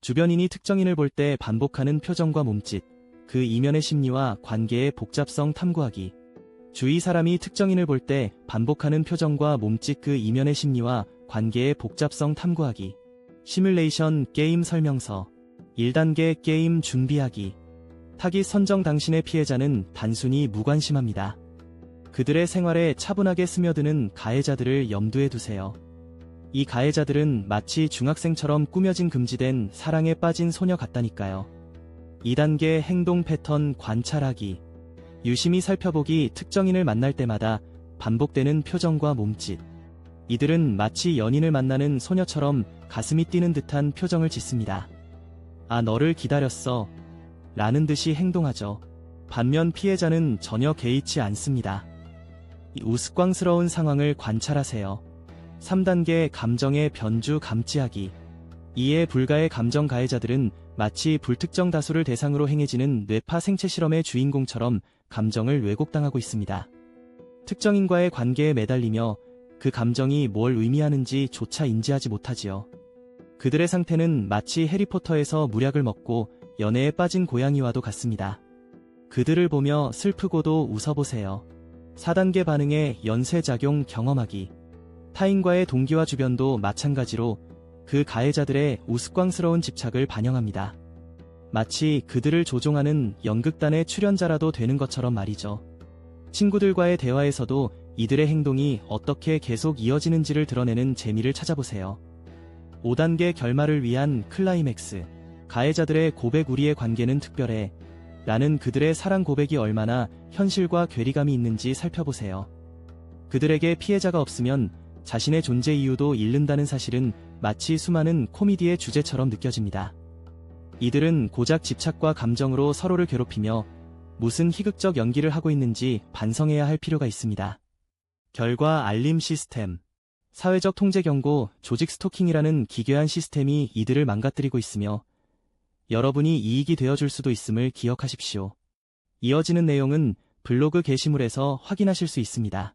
주변인이 특정인을 볼 때 반복하는 표정과 몸짓, 그 이면의 심리와 관계의 복잡성 탐구하기. 주위 사람이 특정인을 볼 때 반복하는 표정과 몸짓 그 이면의 심리와 관계의 복잡성 탐구하기. 시뮬레이션 게임 설명서. 1단계 게임 준비하기. 타깃 선정 당신의 피해자는 단순히 무관심합니다. 그들의 생활에 차분하게 스며드는 가해자들을 염두에 두세요. 이 가해자들은 마치 중학생처럼 꾸며진 금지된 사랑에 빠진 소녀 같다니까요. 2단계 행동 패턴 관찰하기. 유심히 살펴보기 특정인을 만날 때마다 반복되는 표정과 몸짓. 이들은 마치 연인을 만나는 소녀처럼 가슴이 뛰는 듯한 표정을 짓습니다. 아, 너를 기다렸어. 라는 듯이 행동하죠. 반면 피해자는 전혀 개의치 않습니다. 이 우스꽝스러운 상황을 관찰하세요. 3단계 감정의 변주 감지하기. 이해 불가의 감정 가해자들은 마치 불특정 다수를 대상으로 행해지는 뇌파 생체 실험의 주인공처럼 감정을 왜곡당하고 있습니다. 특정인과의 관계에 매달리며 그 감정이 뭘 의미하는지 조차 인지하지 못하지요. 그들의 상태는 마치 해리포터에서 무약을 먹고 연애에 빠진 고양이와도 같습니다. 그들을 보며 슬프고도 웃어보세요. 4단계 반응의 연쇄작용 경험하기. 타인과의 동기와 주변도 마찬가지로 그 가해자들의 우스꽝스러운 집착을 반영합니다. 마치 그들을 조종하는 연극단의 출연자라도 되는 것처럼 말이죠. 친구들과의 대화에서도 이들의 행동이 어떻게 계속 이어지는지를 드러내는 재미를 찾아보세요. 5단계 결말을 위한 클라이맥스. 가해자들의 고백 우리의 관계는 특별해. 라는 그들의 사랑 고백이 얼마나 현실과 괴리감이 있는지 살펴보세요. 그들에게 피해자가 없으면 자신의 존재 이유도 잃는다는 사실은 마치 수많은 코미디의 주제처럼 느껴집니다. 이들은 고작 집착과 감정으로 서로를 괴롭히며 무슨 희극적 연기를 하고 있는지 반성해야 할 필요가 있습니다. 결과 알림 시스템. 사회적 통제 경고, 조직 스토킹이라는 기괴한 시스템이 이들을 망가뜨리고 있으며 여러분이 이익이 되어줄 수도 있음을 기억하십시오. 이어지는 내용은 블로그 게시물에서 확인하실 수 있습니다.